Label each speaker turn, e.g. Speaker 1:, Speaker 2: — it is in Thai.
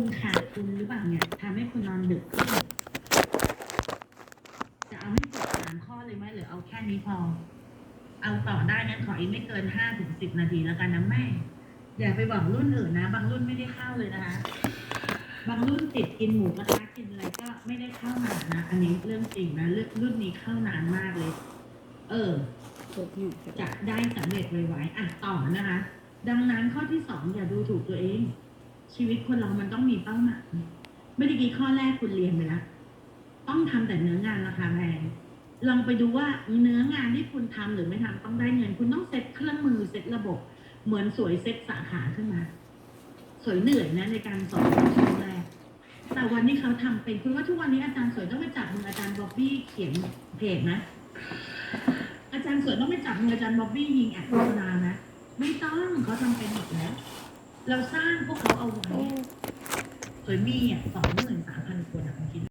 Speaker 1: คุณขาดทุนหรือเปล่าเนี่ยทำให้คุณนอนดึกขึ้นจะเอาให้จบสามข้อเลยไหมหรือเอาแค่นี้พอ เอาต่อได้งั้นขออีกไม่เกินห้าถึงสิบนาทีแล้วกันนะแม่ อย่าไปหวังรุ่นอื่นนะ บางรุ่นไม่ได้เข้าเลยนะคะ บางรุ่นติดกินหมูกระทะกินอะไรก็ไม่ได้เข้ามานะ อันนี้เรื่องจริงนะรุ่นนี้เข้านานมากเลย เออจะได้สำเร็จไวๆอะต่อนะคะ ดังนั้นข้อที่สองอย่าดูถูกตัวเอง ชีวิตคนเรามันต้องมีเป้าหมายเมื่อกี้ข้อแรกคุณเรียนไปแล้วต้องทำแต่เนื้องานราคาแพงลองไปดูว่าเนื้องานที่คุณทำหรือไม่ทำต้องได้เงิน คุณต้องเซ็ตเครื่องมือเซ็ตระบบ เหมือนสวยเซ็ตสาขาขึ้นมา สวยเหนื่อยนะในการสอนช่วงแรกแต่วันที่เขาทำเป็นคุณว่าทุกวันนี้อาจารย์สวยต้องไปจับมืออาจารย์บ๊อบบี้เขียนเพจนะอาจารย์สวยต้องไปจับมืออาจารย์บ๊อบบี้ยิงแอดโฆษณานะ ไม่ต้องเขาทำเป็นหมดแล้ว เราสร้างพวกเขาเอาไว้
Speaker 2: โอ้
Speaker 1: สวยมีอะสองหมื่นสามพันคนอะคุณคิด